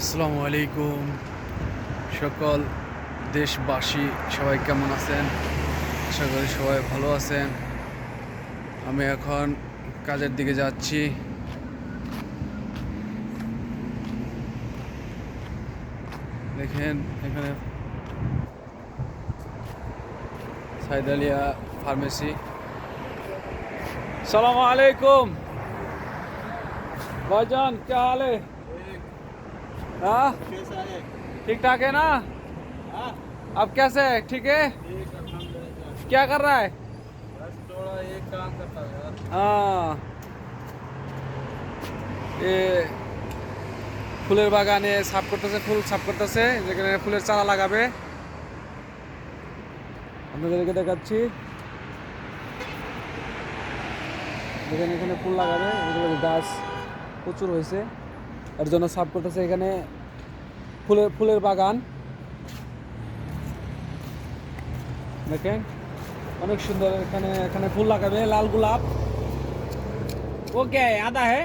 আসসালামু আলাইকুম। সকল দেশবাসী, সবাই কেমন আছেন? আশা করি সবাই ভালো আছেন। আমি এখন কাজের দিকে যাচ্ছি। দেখেন, এখানে সাইদালিয়া ফার্মেসি। সালামু আলাইকুম। ভাইজান, কে হালে? है हाँ कैसा है ठीक ठाक है ना हाँ अब कैसे है ठीक है ठीक अल्हम्दुलिल्लाह क्या कर रहा है बस थोड़ा एक काम करता है यार हाँ এ ফুলের বাগানে সাফ করতেছে ফুল সাফ করতেছে যেখানে ফুলের চারা লাগাবে আপনাদেরকে দেখাচ্ছি দেখেন এখানে ফুল লাগাবে এগুলো গাছ প্রচুর হয়েছে এর জন্য সাপ করতেছে এখানে ফুলের ফুলের বাগান। দেখেন অনেক সুন্দর এখানে এখানে ফুল লাগাবে লাল গোলাপ। ওকে আদা হে?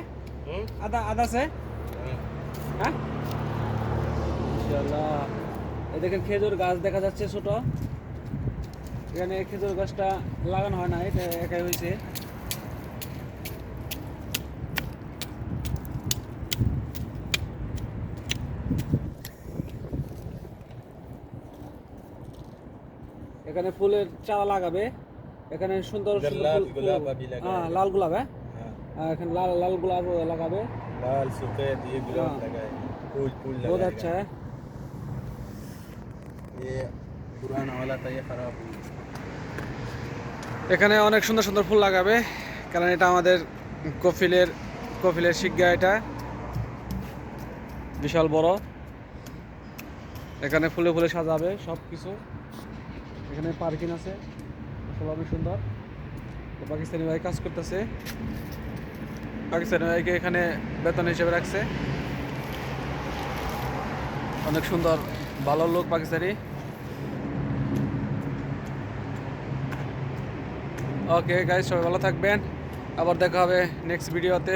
আদা আদা সে হ্যাঁ? এই দেখেন খেজুর গাছ দেখা যাচ্ছে ছোট। এখানে খেজুর গাছটা লাগানো হয় না এটা একাই হয়েছে। এখানে ফুলের চারা লাগাবে এখানে সুন্দর इधर সুন্দর लाल ফুল- गुलाब ফুল- अभी लगा হ্যাঁ है। লাল গোলাপ হ্যাঁ हाँ, আর এখানে লাল লাল গোলাপ লাগাবে लाल सफेद ये गुलाब हाँ। लगा है फूल फूल लगा बहुत अच्छा है ये पुराना वाला था ये खराब हो गया এখানে অনেক সুন্দর সুন্দর ফুল লাগাবে কারণ এটা আমাদের কফিলের কফিলের শিজ্ঞা এটা বিশাল বড় এখানে ফুলে ফুলে সাজাবে সব কিছু এখানে পার্কিং আছে। আসলে অনেক সুন্দর। পাকিস্তানি ভাই কাজ করতেছে। পাকিস্তানি ভাইকে এখানে বেতন হিসেবে রাখছে। অনেক সুন্দর, ভালো লোক পাকিস্তানি। ওকে গাইজ সবাই ভালো থাকবেন। আবার দেখা হবে নেক্সট ভিডিওতে